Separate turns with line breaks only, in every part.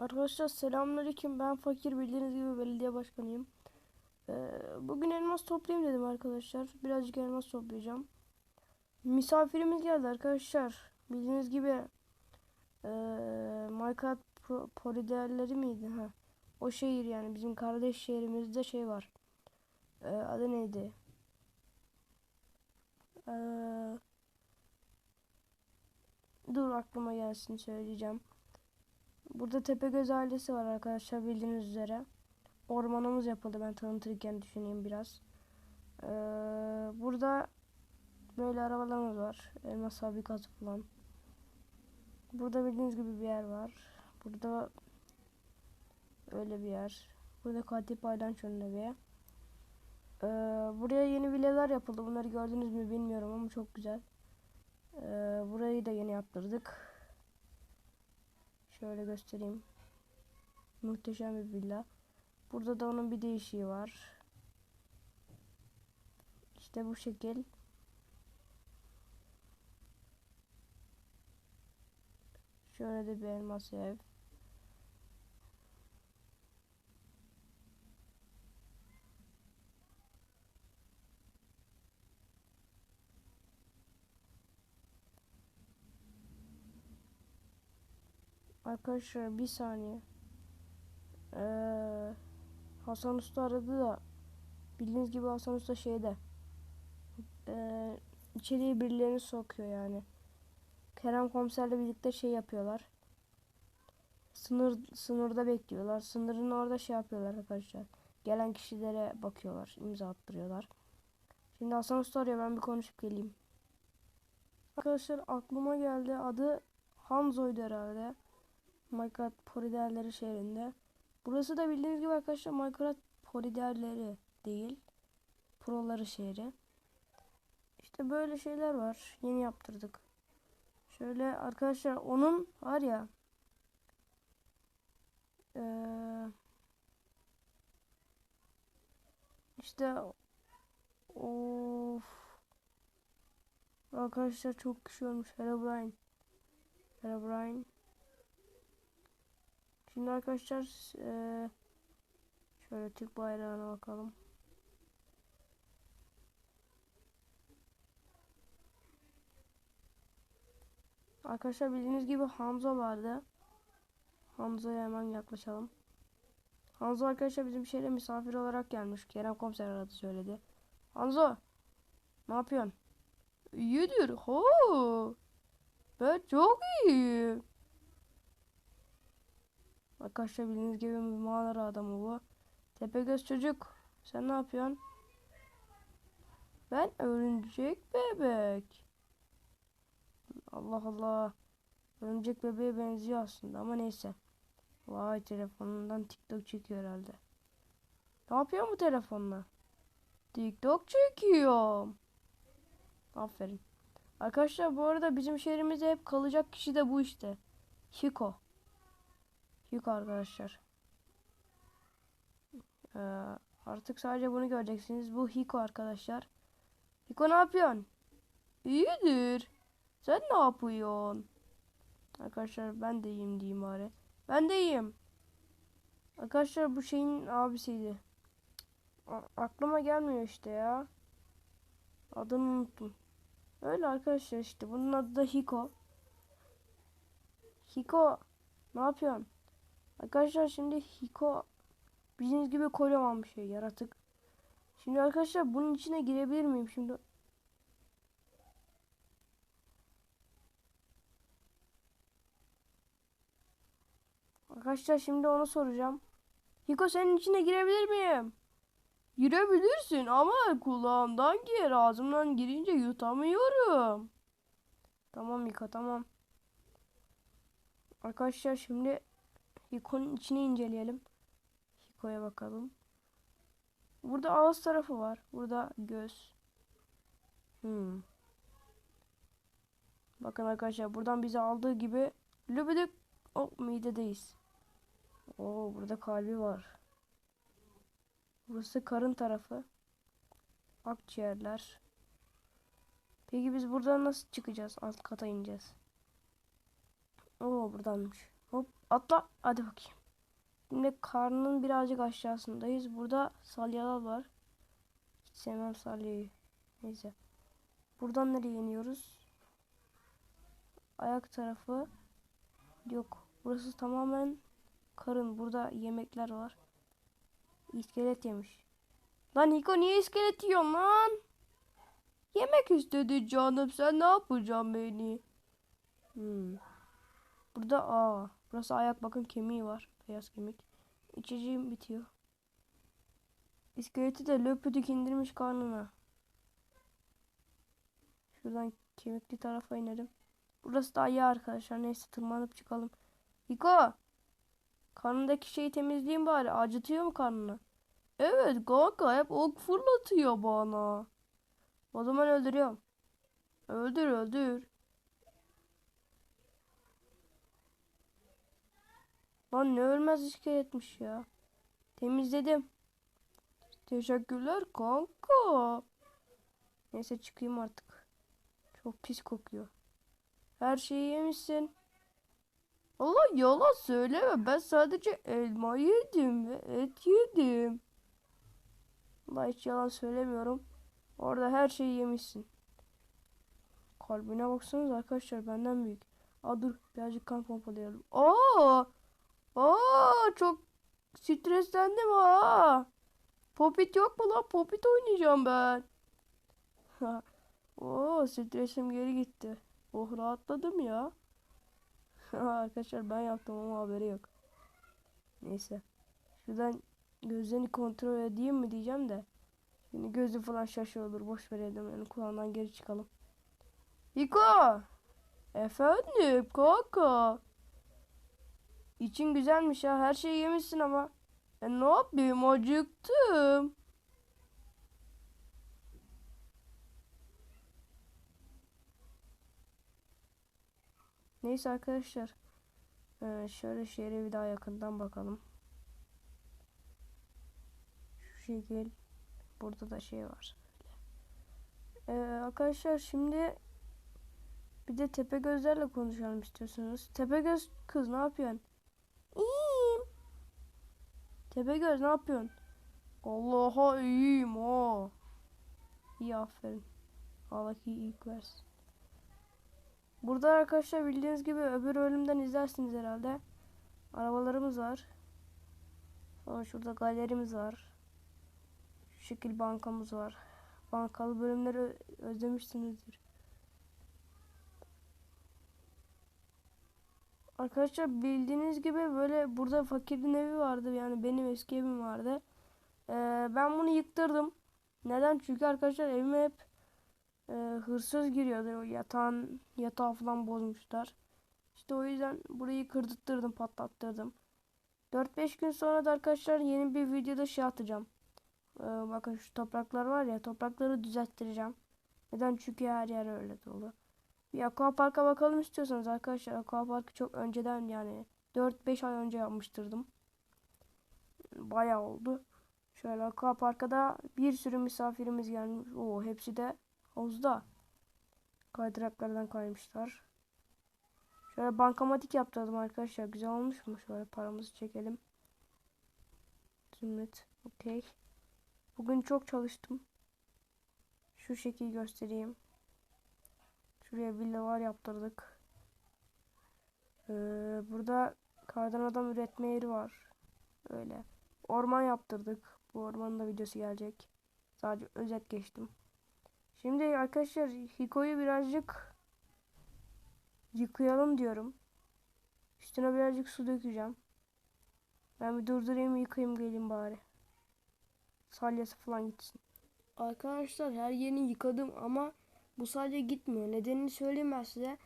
Arkadaşlar selamünaleyküm. Ben fakir bildiğiniz gibi belediye başkanıyım. Ee, bugün elmas toplayayım dedim arkadaşlar. Birazcık elmas toplayacağım. Misafirimiz geldi arkadaşlar. Bildiğiniz gibi ee, Minecraft Pro, miydi? Ha. O şehir yani bizim kardeş şehrimizde şey var. Ee, adı neydi? Ee, dur aklıma gelsin söyleyeceğim. Burada Tepegöz ailesi var arkadaşlar bildiğiniz üzere. Ormanımız yapıldı ben tanıtırken düşüneyim biraz. Ee, burada böyle arabalarımız var. Elmas fabrikası falan. Burada bildiğiniz gibi bir yer var. Burada öyle bir yer. Burada Katil Paylanço'nun evi. Ee, buraya yeni villalar yapıldı. Bunları gördünüz mü bilmiyorum ama çok güzel. Ee, burayı da yeni yaptırdık. Şöyle göstereyim. Muhteşem bir villa. Burada da onun bir değişiği var. İşte bu şekil. Şöyle de bir elmas ev. Arkadaşlar bir saniye. Ee, Hasan Usta aradı da bildiğiniz gibi Hasan Usta şeyde ee, içeriye birilerini sokuyor yani. Kerem komiserle birlikte şey yapıyorlar. Sınır sınırda bekliyorlar. Sınırın orada şey yapıyorlar arkadaşlar. Gelen kişilere bakıyorlar, imza attırıyorlar. Şimdi Hasan Usta arıyor ben bir konuşup geleyim. Arkadaşlar aklıma geldi adı Hanzo'ydu herhalde. Minecraft Poriderleri şehrinde. Burası da bildiğiniz gibi arkadaşlar Minecraft Poriderleri değil. Proları şehri. İşte böyle şeyler var. Yeni yaptırdık. Şöyle arkadaşlar onun var ya ee, işte of arkadaşlar çok kişi ölmüş. Herobrine Herobrine Şimdi arkadaşlar eee, şöyle Türk bayrağına bakalım. Arkadaşlar bildiğiniz gibi Hamza vardı. Hamza'ya hemen yaklaşalım. Hanzo arkadaşlar bizim şehre misafir olarak gelmiş. Kerem komiser aradı söyledi. Hanzo ne yapıyorsun? İyidir. Ho. Ben çok iyiyim. Arkadaşlar bildiğiniz gibi mağara adamı bu. Tepegöz çocuk. Sen ne yapıyorsun? Ben örümcek bebek. Allah Allah. Örümcek bebeğe benziyor aslında ama neyse. Vay telefonundan TikTok çekiyor herhalde. Ne yapıyorsun bu telefonla? TikTok çekiyorum. Aferin. Arkadaşlar bu arada bizim şehrimizde hep kalacak kişi de bu işte. Hiko. Yük arkadaşlar. Ee, artık sadece bunu göreceksiniz. Bu Hiko arkadaşlar. Hiko ne yapıyorsun? İyidir. Sen ne yapıyorsun? Arkadaşlar ben de iyiyim diyeyim bari. Ben de iyiyim. Arkadaşlar bu şeyin abisiydi. A aklıma gelmiyor işte ya. Adını unuttum. Öyle arkadaşlar işte. Bunun adı da Hiko. Hiko ne yapıyorsun? Arkadaşlar şimdi Hiko bildiğiniz gibi kocaman bir şey yaratık. Şimdi arkadaşlar bunun içine girebilir miyim şimdi? Arkadaşlar şimdi onu soracağım. Hiko senin içine girebilir miyim? Girebilirsin ama kulağımdan gir. Ağzımdan girince yutamıyorum. Tamam Hiko tamam. Arkadaşlar şimdi Hiko'nun içini inceleyelim. Hiko'ya bakalım. Burada ağız tarafı var. Burada göz. Hmm. Bakın arkadaşlar buradan bizi aldığı gibi lübüdük o midedeyiz. Oo burada kalbi var. Burası karın tarafı. Akciğerler. Peki biz buradan nasıl çıkacağız? Alt kata ineceğiz. Oo buradanmış. Atla. Hadi bakayım. Şimdi karnının birazcık aşağısındayız. Burada salyalar var. Hiç sevmem salyayı. Neyse. Buradan nereye iniyoruz? Ayak tarafı. Yok. Burası tamamen karın. Burada yemekler var. İskelet yemiş. Lan Niko niye iskelet yiyorsun lan? Yemek istedi canım. Sen ne yapacaksın beni? Hmm. Burada aa. Burası ayak bakın kemiği var. Beyaz kemik. İçeceğim bitiyor. İskeleti de löpüdük indirmiş karnına. Şuradan kemikli tarafa inelim. Burası da ayağı arkadaşlar. Neyse tırmanıp çıkalım. Hiko. Karnındaki şeyi temizleyeyim bari. Acıtıyor mu karnını? Evet kanka hep ok fırlatıyor bana. O zaman öldürüyorum. Öldür öldür. Lan ne ölmez iskeletmiş ya. Temizledim. Teşekkürler kanka. Neyse çıkayım artık. Çok pis kokuyor. Her şeyi yemişsin. Allah yalan söyleme. Ben sadece elma yedim ve et yedim. Allah hiç yalan söylemiyorum. Orada her şeyi yemişsin. Kalbine baksanız arkadaşlar benden büyük. Aa dur birazcık kan pompalayalım. Aa! Aa çok streslendim ha. Popit yok mu lan? Popit oynayacağım ben. Oo stresim geri gitti. Oh rahatladım ya. Arkadaşlar ben yaptım ama haberi yok. Neyse. Şuradan gözlerini kontrol edeyim mi diyeceğim de. Şimdi gözü falan şaşı olur. Boş verelim yani kulağından geri çıkalım. Hiko! Efendim kanka. İçin güzelmiş ha. Her şeyi yemişsin ama. E ne yapayım acıktım. Neyse arkadaşlar. Ee, şöyle şehre bir daha yakından bakalım. Şu şekil. Burada da şey var. Ee, arkadaşlar şimdi bir de tepe gözlerle konuşalım istiyorsanız. Tepe göz kız ne yapıyorsun? İyiyim. Tepe göz ne yapıyorsun? Allah'a iyiyim o. İyi aferin. Allah iyi ilk versin. Burada arkadaşlar bildiğiniz gibi öbür bölümden izlersiniz herhalde. Arabalarımız var. Sonra şurada galerimiz var. Şu şekil bankamız var. Bankalı bölümleri özlemişsinizdir. Arkadaşlar bildiğiniz gibi böyle burada fakirin evi vardı. Yani benim eski evim vardı. Ee, ben bunu yıktırdım. Neden? Çünkü arkadaşlar evime hep e, hırsız giriyordu. Yatağın yatağı falan bozmuşlar. İşte o yüzden burayı kırdırttırdım, patlattırdım. 4-5 gün sonra da arkadaşlar yeni bir videoda şey atacağım. Ee, bakın şu topraklar var ya toprakları düzelttireceğim. Neden? Çünkü her yer öyle dolu. Bir aquaparka bakalım istiyorsanız arkadaşlar. Aquaparkı çok önceden yani 4-5 ay önce yapmıştırdım. Bayağı oldu. Şöyle aquaparka da bir sürü misafirimiz gelmiş. Oo hepsi de havuzda. Kaydıraklardan kaymışlar. Şöyle bankamatik yaptırdım arkadaşlar. Güzel olmuş mu? Şöyle paramızı çekelim. Zümrüt. Okey. Bugün çok çalıştım. Şu şekil göstereyim. Şuraya villalar yaptırdık. Ee, burada kardan adam üretme yeri var. Öyle. Orman yaptırdık. Bu ormanın da videosu gelecek. Sadece özet geçtim. Şimdi arkadaşlar Hiko'yu birazcık yıkayalım diyorum. Üstüne birazcık su dökeceğim. Ben bir durdurayım yıkayayım geleyim bari. Salyası falan gitsin. Arkadaşlar her yerini yıkadım ama bu salya gitmiyor. Nedenini söyleyeyim ben size.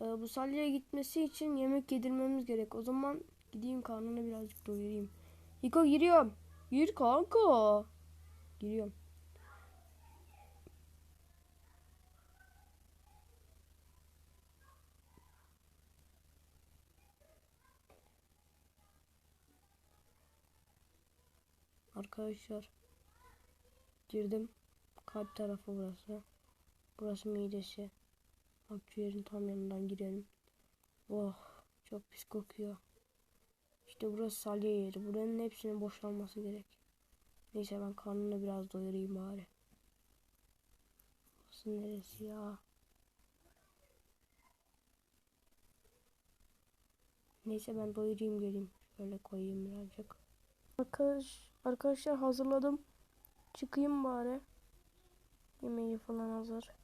Ee, bu salyaya gitmesi için yemek yedirmemiz gerek. O zaman gideyim karnını birazcık doyurayım. Hiko giriyorum. Gir kanka. Giriyorum. Arkadaşlar girdim. Kalp tarafı burası. Burası midesi. Akciğerin tam yanından girelim. Oh Çok pis kokuyor. İşte burası salya yeri. Buranın hepsinin boşalması gerek. Neyse ben karnını biraz doyurayım bari. Burası neresi ya? Neyse ben doyurayım geleyim. Şöyle koyayım birazcık. Arkadaş, arkadaşlar hazırladım. Çıkayım bari. Yemeği falan hazır.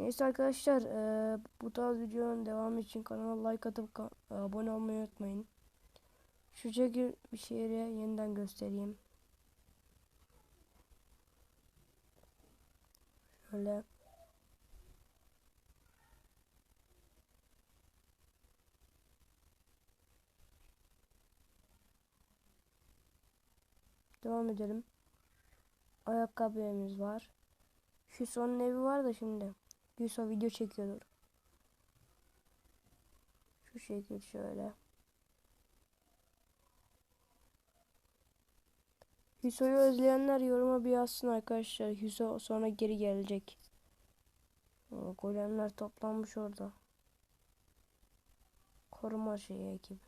Neyse arkadaşlar eee, bu tarz videonun devamı için kanala like atıp ka- abone olmayı unutmayın. Şu şekil bir şehri yeniden göstereyim. Şöyle. Devam edelim. Ayakkabı var. Hüso'nun evi var da şimdi. Hüso video çekiyordur. Şu şekil şöyle. Hüso'yu özleyenler yoruma bir yazsın arkadaşlar. Hüso sonra geri gelecek. O golemler toplanmış orada. Koruma şeyi ekibi.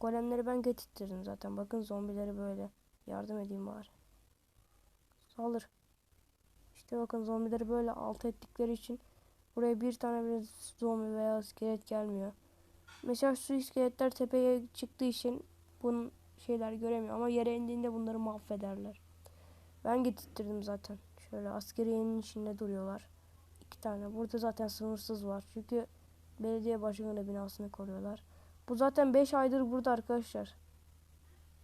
Golemleri ben getirttirdim zaten. Bakın zombileri böyle. Yardım edeyim bari. Saldır. İşte bakın zombileri böyle alt ettikleri için buraya bir tane bile zombi veya iskelet gelmiyor. Mesela şu iskeletler tepeye çıktığı için bunun şeyler göremiyor ama yere indiğinde bunları mahvederler. Ben getirttirdim zaten. Şöyle askeriyenin içinde duruyorlar. İki tane. Burada zaten sınırsız var. Çünkü belediye başkanı binasını koruyorlar. Bu zaten 5 aydır burada arkadaşlar.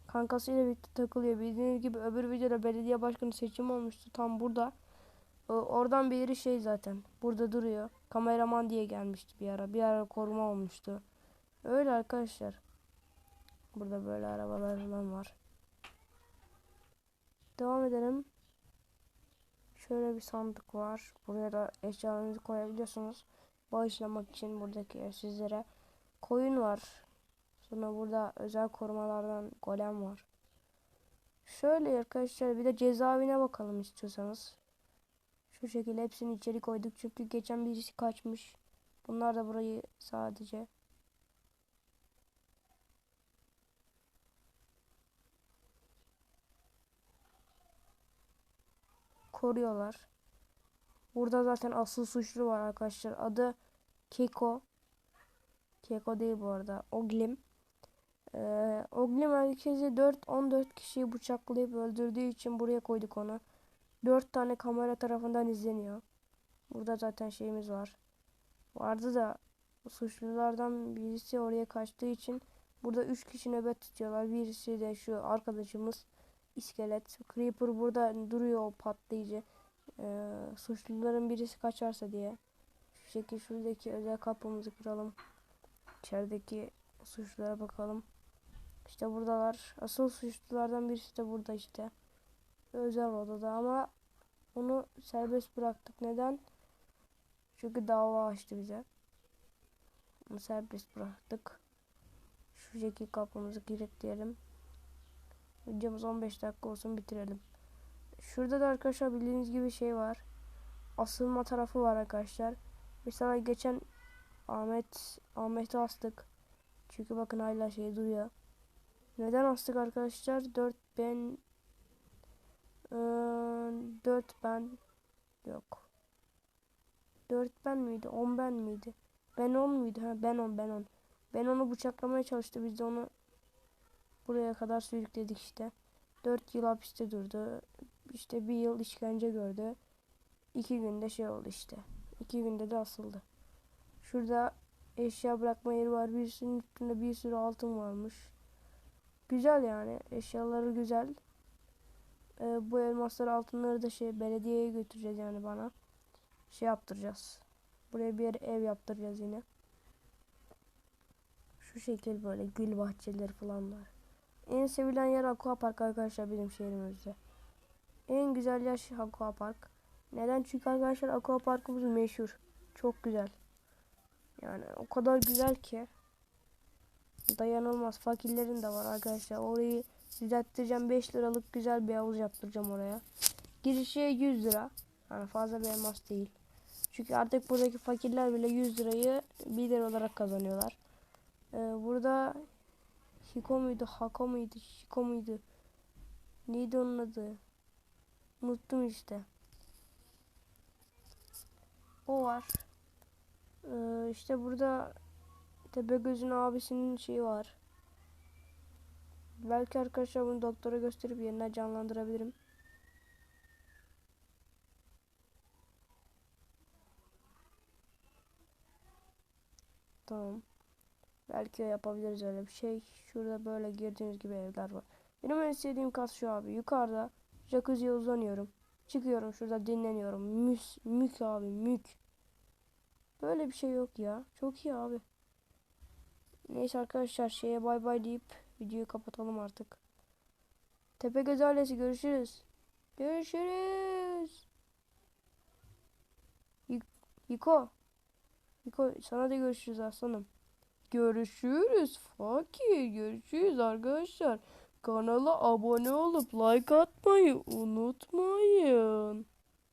Kankasıyla birlikte takılıyor. Bildiğiniz gibi öbür videoda belediye başkanı seçimi olmuştu. Tam burada. Oradan bir yeri şey zaten. Burada duruyor. Kameraman diye gelmişti bir ara. Bir ara koruma olmuştu. Öyle arkadaşlar. Burada böyle arabalar falan var. Devam edelim. Şöyle bir sandık var. Buraya da eşyalarınızı koyabiliyorsunuz. Bağışlamak için buradaki evsizlere. Koyun var. Sonra burada özel korumalardan golem var. Şöyle arkadaşlar bir de cezaevine bakalım istiyorsanız. Şu şekilde hepsini içeri koyduk çünkü geçen birisi kaçmış. Bunlar da burayı sadece koruyorlar. Burada zaten asıl suçlu var arkadaşlar. Adı Keko. Keko değil bu arada. Oglim. Ee, Oglim herkesi 4-14 kişiyi bıçaklayıp öldürdüğü için buraya koyduk onu. 4 tane kamera tarafından izleniyor. Burada zaten şeyimiz var. Vardı da suçlulardan birisi oraya kaçtığı için burada 3 kişi nöbet tutuyorlar. Birisi de şu arkadaşımız iskelet. Creeper burada duruyor o patlayıcı. Ee, suçluların birisi kaçarsa diye. Şu şekilde şuradaki özel kapımızı kıralım. İçerideki suçlulara bakalım. İşte buradalar. Asıl suçlulardan birisi de burada işte. Özel odada ama onu serbest bıraktık. Neden? Çünkü dava açtı bize. Onu serbest bıraktık. Şu şekilde kapımızı kilitleyelim. Videomuz 15 dakika olsun bitirelim. Şurada da arkadaşlar bildiğiniz gibi şey var. Asılma tarafı var arkadaşlar. Mesela geçen Ahmet Ahmet'i astık. Çünkü bakın hala şey duruyor. Neden astık arkadaşlar? 4 ben ee, 4 ben yok. 4 ben miydi? 10 ben miydi? Ben 10 muydu? Ha ben 10 ben 10. Ben onu bıçaklamaya çalıştı. Biz de onu buraya kadar sürükledik işte. 4 yıl hapiste durdu. İşte bir yıl işkence gördü. 2 günde şey oldu işte. 2 günde de asıldı. Şurada eşya bırakma yeri var. Birisinin üstünde bir sürü altın varmış. Güzel yani. Eşyaları güzel. Ee, bu elmasları altınları da şey belediyeye götüreceğiz yani bana. Şey yaptıracağız. Buraya bir ev yaptıracağız yine. Şu şekil böyle gül bahçeleri falan var. en sevilen yer Aqua Park arkadaşlar bizim şehrimizde. En güzel yer Aqua Park. Neden? Çünkü arkadaşlar Aqua Park'ımız meşhur. Çok güzel. Yani o kadar güzel ki dayanılmaz. Fakirlerin de var arkadaşlar. Orayı düzelttireceğim. 5 liralık güzel bir havuz yaptıracağım oraya. Girişe 100 lira. Yani fazla bir elmas değil. Çünkü artık buradaki fakirler bile 100 lirayı 1 lira olarak kazanıyorlar. Ee, burada Hiko muydu? Hako muydu? Hiko muydu? Neydi onun adı? Unuttum işte. O var. Ee, işte burada Tepegöz'ün abisinin şeyi var. Belki arkadaşlar bunu doktora gösterip yeniden canlandırabilirim. Tamam. Belki yapabiliriz öyle bir şey. Şurada böyle girdiğiniz gibi evler var. Benim en sevdiğim kas şu abi. Yukarıda jacuzziye uzanıyorum. Çıkıyorum şurada dinleniyorum. Müs, mük abi mük. Böyle bir şey yok ya. Çok iyi abi. Neyse arkadaşlar şeye bay bay deyip videoyu kapatalım artık. Tepegöz ailesi görüşürüz. Görüşürüz. Yik- Yiko. Yiko sana da görüşürüz aslanım. Görüşürüz fakir. Görüşürüz arkadaşlar. Kanala abone olup like atmayı unutmayın.